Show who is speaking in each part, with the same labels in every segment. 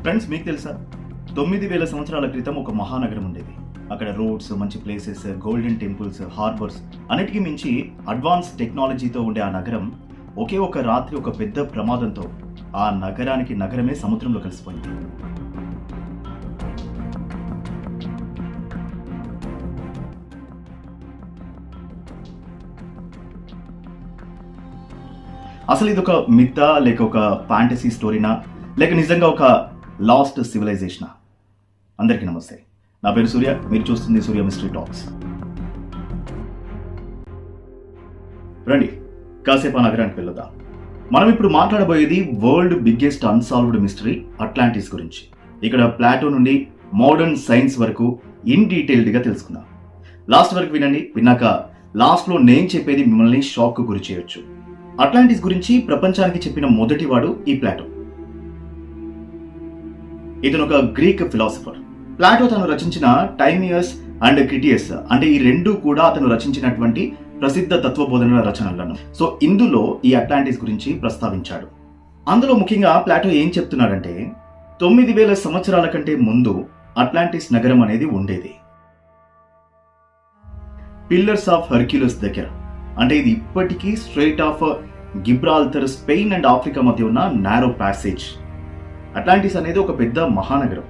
Speaker 1: Friends మీకు తెలుసా? తొమ్మిది వేల సంవత్సరాల క్రితం ఒక మహానగరం ఉండేది. అక్కడ రోడ్స్ మంచి ప్లేసెస్ గోల్డెన్ టెంపుల్స్ హార్బర్స్ అన్నిటికీ మించి అడ్వాన్స్ టెక్నాలజీతో ఉండే ఆ నగరం ఒకే ఒక రాత్రి ఒక పెద్ద ప్రమాదంతో ఆ నగరానికి నగరమే సముద్రంలో కలిసిపోయింది. అసలు ఇది ఒక మిత్త లేక ఒక ఫ్యాంటసీ స్టోరీనా? లేక నిజంగా ఒక లాస్ట్ సివిలైజేషనా. అందరికీ నమస్తే. నా పేరు సూర్య. మీరు చూస్తుంది సూర్య మిస్టరీ టాక్స్. రండి. కాసేపు ఆ నగరానికి వెళ్దాం మనం ఇప్పుడు మాట్లాడబోయేది world biggest unsolved mystery Atlantis గురించి. ఇక్కడ ప్లాటో నుండి మోడర్న్ సైన్స్ వరకు ఇన్ డీటెయిల్డ్గా తెలుసుకుందాం. లాస్ట్ వరకు వినండి. విన్నాక లాస్ట్లో నేను చెప్పేది మిమ్మల్ని షాక్ గురి చేయొచ్చు. అట్లాంటిస్ గురించి ప్రపంచానికి చెప్పిన మొదటివాడు ఈ ప్లాటో. ఇతను ఒక గ్రీక్ ఫిలాసఫర్. ప్లాటో తను రచించిన టైమియస్ అండ్ క్రిటియస్ అంటే ఈ రెండు కూడా అతను రచించినటువంటి ప్రసిద్ధ తత్వబోధన రచనలను. సో ఇందులో ఈ అట్లాంటిస్ గురించి ప్రస్తావించాడు. అందులో ముఖ్యంగా ప్లాటో ఏం చెప్తున్నాడంటే తొమ్మిది వేల సంవత్సరాల కంటే ముందు అట్లాంటిస్ నగరం అనేది ఉండేది. పిల్లర్స్ ఆఫ్ హర్క్యులస్ దగ్గర. అంటే ఇది ఇప్పటికీ strait of Gibraltar Spain and Africa మధ్య ఉన్న నారో ప్యాసేజ్. అట్లాంటిస్ అనేది ఒక పెద్ద మహానగరం.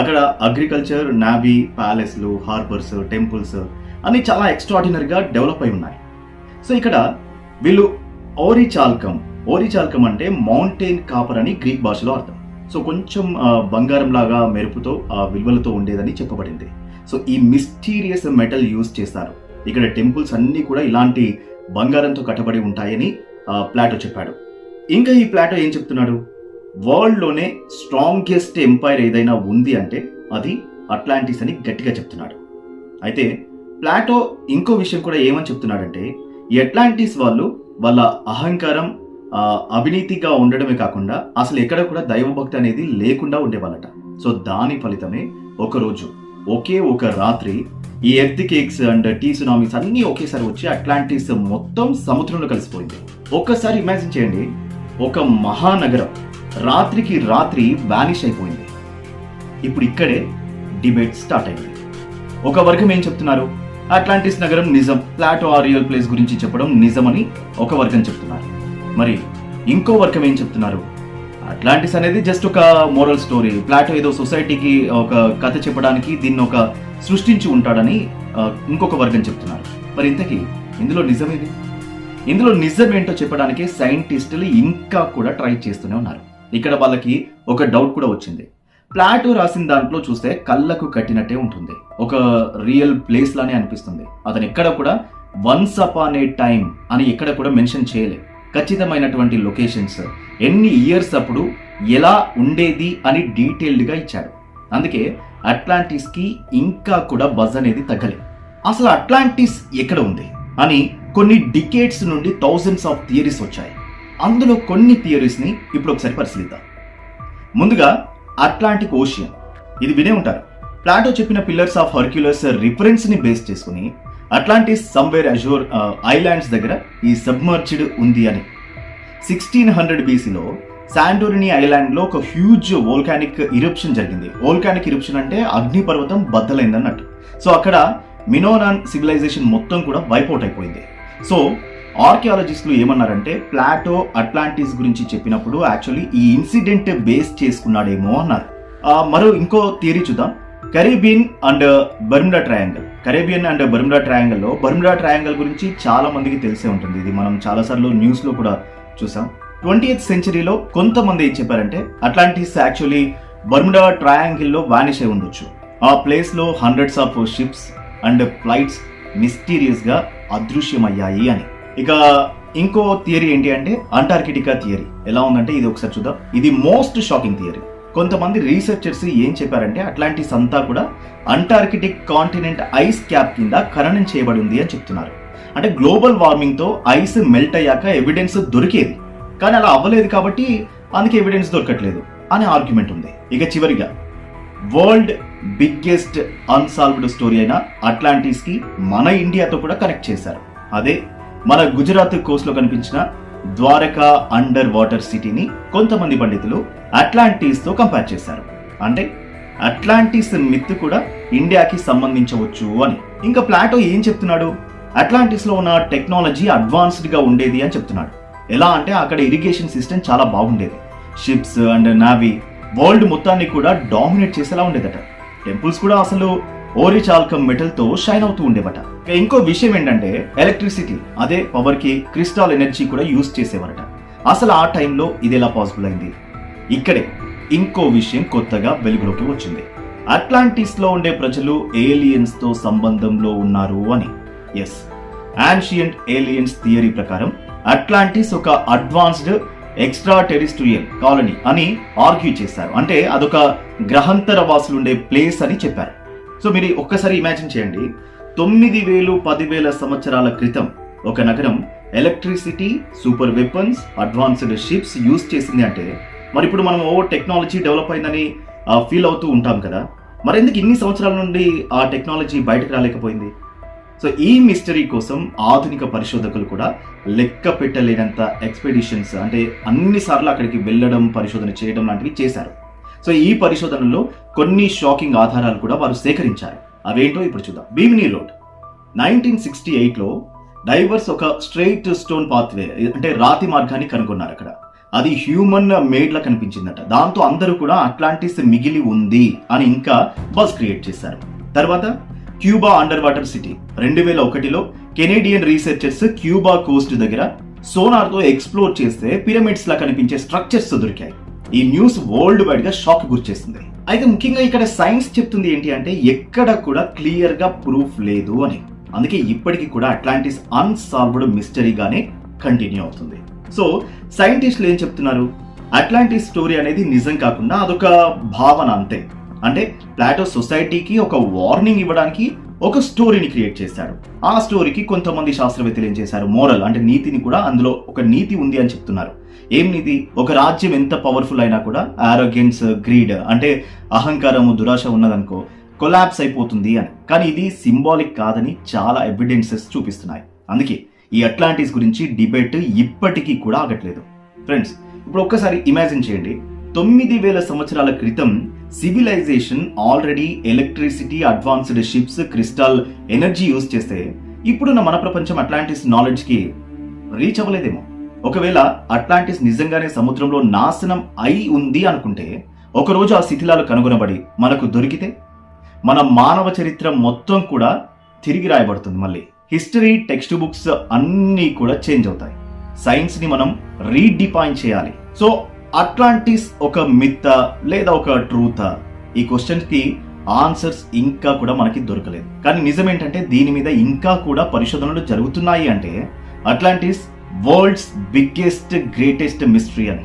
Speaker 1: అక్కడ అగ్రికల్చర్ నావీ ప్యాలెస్లు హార్బర్స్ టెంపుల్స్ అన్ని చాలా ఎక్స్ట్రాడినరీగా డెవలప్ అయి ఉన్నాయి. సో ఇక్కడ వీళ్ళు ఓరిచాల్కం ఓరిచాల్కం అంటే మౌంటైన్ కాపర్ అని గ్రీక్ భాషలో అర్థం. సో కొంచెం బంగారం లాగా మెరుపుతో ఆ విలువలతో ఉండేదని చెప్పబడింది. సో ఈ మిస్టీరియస్ మెటల్ యూజ్ చేస్తారు. ఇక్కడ టెంపుల్స్ అన్నీ కూడా ఇలాంటి బంగారంతో కట్టబడి ఉంటాయని ప్లాటో చెప్పాడు. ఇంకా ఈ ప్లాటో ఏం చెప్తున్నాడు? వరల్డ్లోనే స్ట్రాంగెస్ట్ ఎంపైర్ ఏదైనా ఉంది అంటే అది అట్లాంటిస్ అని గట్టిగా చెప్తున్నాడు. అయితే ప్లాటో ఇంకో విషయం కూడా ఏమని చెప్తున్నాడంటే ఈ అట్లాంటిస్ వాళ్ళు వాళ్ళ అహంకారం అవినీతిగా ఉండడమే కాకుండా అసలు ఎక్కడ కూడా దైవభక్తి అనేది లేకుండా ఉండేవాళ్ళట. సో దాని ఫలితమే ఒకరోజు ఒకే ఒక రాత్రి ఈ earthquakes and tsunamis అన్నీ ఒకేసారి వచ్చి అట్లాంటిస్ మొత్తం సముద్రంలో కలిసిపోయింది. ఒక్కసారి ఇమాజిన్ చేయండి ఒక మహానగరం రాత్రికి రాత్రి వ్యానిష్ అయిపోయింది. ఇప్పుడు ఇక్కడే డిబేట్ స్టార్ట్ అయింది ఒక వర్గం ఏం చెప్తున్నారు? అట్లాంటిస్ నగరం నిజం ప్లాటో ఆ రియల్ ప్లేస్ గురించి చెప్పడం నిజమని ఒక వర్గం చెప్తున్నారు. మరి ఇంకో వర్గం ఏం చెప్తున్నారు? అట్లాంటిస్ అనేది జస్ట్ ఒక మోరల్ స్టోరీ ప్లాటో ఏదో సొసైటీకి ఒక కథ చెప్పడానికి దీన్ని ఒక సృష్టించి ఉంటాడని ఇంకొక వర్గం చెప్తున్నారు. మరి ఇంతకీ ఇందులో నిజమేది ఇందులో నిజం ఏంటో చెప్పడానికి సైంటిస్టులు ఇంకా కూడా ట్రై చేస్తూనే ఉన్నారు. ఇక్కడ వాళ్ళకి ఒక డౌట్ కూడా వచ్చింది. ప్లాటో రాసిన దాంట్లో చూస్తే కళ్ళకు కట్టినట్టే ఉంటుంది. ఒక రియల్ ప్లేస్ లానే అనిపిస్తుంది. అతను ఎక్కడ కూడా వన్స్ అపాన్ ఏ టైం అని ఎక్కడ కూడా మెన్షన్ చేయలే. ఖచ్చితమైనటువంటి లొకేషన్స్ ఎన్ని ఇయర్స్ అప్పుడు ఎలా ఉండేది అని డీటెయిల్డ్గా ఇచ్చాడు. అందుకే అట్లాంటిస్కి ఇంకా కూడా బజ్ అనేది తగ్గలే. అసలు అట్లాంటిస్ ఎక్కడ ఉంది అని కొన్ని డికేట్స్ నుండి థౌజండ్స్ ఆఫ్ థియరీస్ వచ్చాయి. అందులో కొన్ని థియరీస్ని ఇప్పుడు ఒకసారి పరిశీలిద్దాం. ముందుగా అట్లాంటిక్ ఓషియన్ ఇది వినే ఉంటారు. ప్లాటో చెప్పిన పిల్లర్స్ ఆఫ్ హర్క్యులస్ రిఫరెన్స్ని బేస్ చేసుకుని అట్లాంటిస్ సమ్వేర్ అజోర్ ఐలాండ్స్ దగ్గర ఈ సబ్మర్చిడ్ ఉంది అని. సిక్స్టీన్ హండ్రెడ్ బీసీలో శాండోరిని ఐలాండ్లో ఒక హ్యూజ్ వోల్కానిక్ ఇరప్షన్ జరిగింది. వోల్కానిక్ ఇరప్షన్ అంటే అగ్నిపర్వతం బద్దలైంది అన్నట్టు సో అక్కడ మినోనాన్ సివిలైజేషన్ మొత్తం కూడా వైపౌట్ అయిపోయింది. సో ఆర్కియాలజిస్టులు ఏమన్నారంటే ప్లాటో అట్లాంటిస్ గురించి చెప్పినప్పుడు యాక్చువల్లీ ఈ ఇన్సిడెంట్ బేస్ చేసుకున్నాడేమో అన్నారు. మరో ఇంకో థియరీ చూద్దాం. Caribbean and Bermuda triangle. Caribbean and Bermuda ట్రయాంగిల్లో Bermuda triangle గురించి చాలా మందికి తెలిసే ఉంటుంది. ఇది మనం చాలాసార్లు న్యూస్లో కూడా చూసాం. ట్వంటీ ఎయిత్ సెంచరీలో కొంతమంది ఏం చెప్పారంటే అట్లాంటిస్ యాక్చువల్లీ బర్ముడా ట్రయాంగిల్లో వానిష్ అయి ఉండొచ్చు. ఆ ప్లేస్లో hundreds of ships and flights మిస్టీరియస్గా అదృశ్యమయ్యాయి అని. ఇక ఇంకో థియరీ ఏంటి అంటే అంటార్కిటికా థియరీ. ఎలా ఉందంటే ఇది ఒకసారి చూద్దాం. ఇది మోస్ట్ షాకింగ్ థియరీ. కొంతమంది రీసెర్చర్స్ ఏం చెప్పారంటే అట్లాంటిస్ అంతా కూడా అంటార్కిటిక్ కాంటినెంట్ ఐస్ క్యాప్ కింద ఖననం చేయబడి ఉంది అని చెప్తున్నారు. అంటే గ్లోబల్ వార్మింగ్తో ఐస్ మెల్ట్ అయ్యాక ఎవిడెన్స్ దొరికేది. కానీ అలా అవ్వలేదు కాబట్టి అందుకే ఎవిడెన్స్ దొరకట్లేదు అనే ఆర్గ్యుమెంట్ ఉంది. ఇక చివరిగా వరల్డ్ బిగ్గెస్ట్ అన్సాల్వ్డ్ స్టోరీ అయిన అట్లాంటిస్కి మన ఇండియాతో కూడా కనెక్ట్ చేశారు. అదే మన గుజరాత్ కోస్ట్లో కనిపించిన ద్వారకా అండర్ వాటర్ సిటీని కొంతమంది పండితులు అట్లాంటిస్తో కంపేర్ చేశారు. అంటే అట్లాంటిస్ మిత్ కూడా ఇండియాకి సంబంధించవచ్చు అని. ఇంకా ప్లాటో ఏం చెప్తున్నాడు? అట్లాంటిస్లో ఉన్న టెక్నాలజీ అడ్వాన్స్డ్గా ఉండేది అని చెప్తున్నాడు. ఎలా అంటే అక్కడ ఇరిగేషన్ సిస్టమ్ చాలా బాగుండేది. షిప్స్ అండ్ నావీ వరల్డ్ మొత్తాన్ని కూడా డామినేట్ చేసేలా ఉండేదట. టెంపుల్స్ కూడా అసలు ఓరిచాల్కం మెటల్తో షైన్ అవుతూ ఉండేవట. ఇంకో విషయం ఏంటంటే ఎలక్ట్రిసిటీ అదే పవర్కి క్రిస్టాల్ ఎనర్జీ కూడా యూజ్ చేసేవారట. అసలు ఆ టైంలో ఇది ఎలా పాసిబుల్ అయింది? ఇక్కడే ఇంకో విషయం కొత్తగా వెలుగులోకి వచ్చింది. అట్లాంటిస్లో ఉండే ప్రజలు ఏలియన్స్తో సంబంధంలో ఉన్నారు అని. ఎస్ ఆన్షియంట్ ఏలియన్స్ థియరీ ప్రకారం అట్లాంటిస్ ఒక అడ్వాన్స్డ్ ఎక్స్ట్రా టెరిస్ట్రియల్ కాలనీ అని ఆర్గ్యూ చేశారు. అంటే అదొక గ్రహాంతర వాసులు ఉండే ప్లేస్ అని చెప్పారు. సో మీరు ఒక్కసారి ఇమాజిన్ చేయండి. తొమ్మిది వేలు పదివేల సంవత్సరాల క్రితం ఒక నగరం electricity super weapons advanced ships use చేసింది అంటే మరి ఇప్పుడు మనం ఓ టెక్నాలజీ డెవలప్ అయిందని ఫీల్ అవుతూ ఉంటాం కదా. మరి ఎందుకు ఇన్ని సంవత్సరాల నుండి ఆ టెక్నాలజీ బయటకు రాలేకపోయింది? సో ఈ మిస్టరీ కోసం ఆధునిక పరిశోధకులు కూడా లెక్క పెట్టలేనంత ఎక్స్పెడిషన్స్ అంటే అన్నిసార్లు అక్కడికి వెళ్ళడం పరిశోధన చేయడం లాంటివి చేశారు. సో ఈ పరిశోధనలో కొన్ని షాకింగ్ ఆధారాలు కూడా వారు సేకరించారు. అవేంటో ఇప్పుడు చూద్దాం. Bimini road. నైన్టీన్ సిక్స్టీ ఎయిట్లో డైవర్స్ ఒక స్ట్రెయిట్ స్టోన్ పాత్వే అంటే రాతి మార్గాన్ని కనుగొన్నారు అక్కడ. అది హ్యూమన్ మేడ్ లా కనిపించిందట. దాంతో అందరూ కూడా అట్లాంటిస్ మిగిలి ఉంది అని ఇంకా బస్ క్రియేట్ చేశారు. తర్వాత క్యూబా అండర్ వాటర్ సిటీ. రెండు వేల ఒకటిలో కెనేడియన్ రీసెర్చర్స్ క్యూబా కోస్ట్ దగ్గర సోనార్తో ఎక్స్ప్లోర్ చేస్తే పిరమిడ్స్ లా కనిపించే స్ట్రక్చర్స్ దొరికాయి. ఈ న్యూస్ వరల్డ్ వైడ్గా షాక్ గురిచేస్తుంది అయితే ముఖ్యంగా ఇక్కడ సైన్స్ చెప్తుంది ఏంటి అంటే ఎక్కడ కూడా క్లియర్గా ప్రూఫ్ లేదు అని. అందుకే ఇప్పటికీ కూడా అట్లాంటిస్ అన్సాల్వ్డ్ మిస్టరీగానే కంటిన్యూ అవుతుంది. సో సైంటిస్టులు ఏం చెప్తున్నారు? అట్లాంటిస్ స్టోరీ అనేది నిజం కాకుండా అదొక భావన అంతే. అంటే ప్లాటో సొసైటీకి ఒక వార్నింగ్ ఇవ్వడానికి ఒక స్టోరీని క్రియేట్ చేశారు. ఆ స్టోరీకి కొంతమంది శాస్త్రవేత్తలు ఏం చేశారు? మోరల్ అంటే నీతిని కూడా అందులో ఒక నీతి ఉంది అని చెప్తున్నారు. ఏం నీతి? ఒక రాజ్యం ఎంత పవర్ఫుల్ అయినా కూడా ఆరోగ్యన్స్ గ్రీడ్ అంటే అహంకారము దురాశ ఉన్నదనుకో కొలాప్స్ అయిపోతుంది అని. కానీ ఇది సింబాలిక్ కాదని చాలా ఎవిడెన్సెస్ చూపిస్తున్నాయి. అందుకే ఈ అట్లాంటిస్ గురించి డిబేట్ ఇప్పటికీ కూడా ఆగట్లేదు. ఫ్రెండ్స్ ఇప్పుడు ఒక్కసారి ఇమాజిన్ చేయండి. తొమ్మిది వేల సంవత్సరాల క్రితం civilization already electricity advanced ships crystal energy use చేస్తే ఇప్పుడున్న మన ప్రపంచం అట్లాంటిస్ నాలెడ్జ్కి రీచ్ అవ్వలేదేమో. ఒకవేళ అట్లాంటిస్ నిజంగానే సముద్రంలో నాశనం అయి ఉంది అనుకుంటే ఒకరోజు ఆ శిథిలాలు కనుగొనబడి మనకు దొరికితే మన మానవ చరిత్ర మొత్తం కూడా తిరిగి రాయబడుతుంది మళ్ళీ. హిస్టరీ టెక్స్ట్ బుక్స్ అన్నీ కూడా చేంజ్ అవుతాయి. సైన్స్ని మనం రీడిఫైన్ చేయాలి. సో అట్లాంటిస్ ఒక మిత్త లేదా ఒక ట్రూతా? ఈ క్వశ్చన్కి ఆన్సర్స్ ఇంకా కూడా మనకి దొరకలేదు. కానీ నిజం ఏంటంటే దీని మీద ఇంకా కూడా పరిశోధనలు జరుగుతున్నాయి అంటే Atlantis world's biggest greatest mystery అని.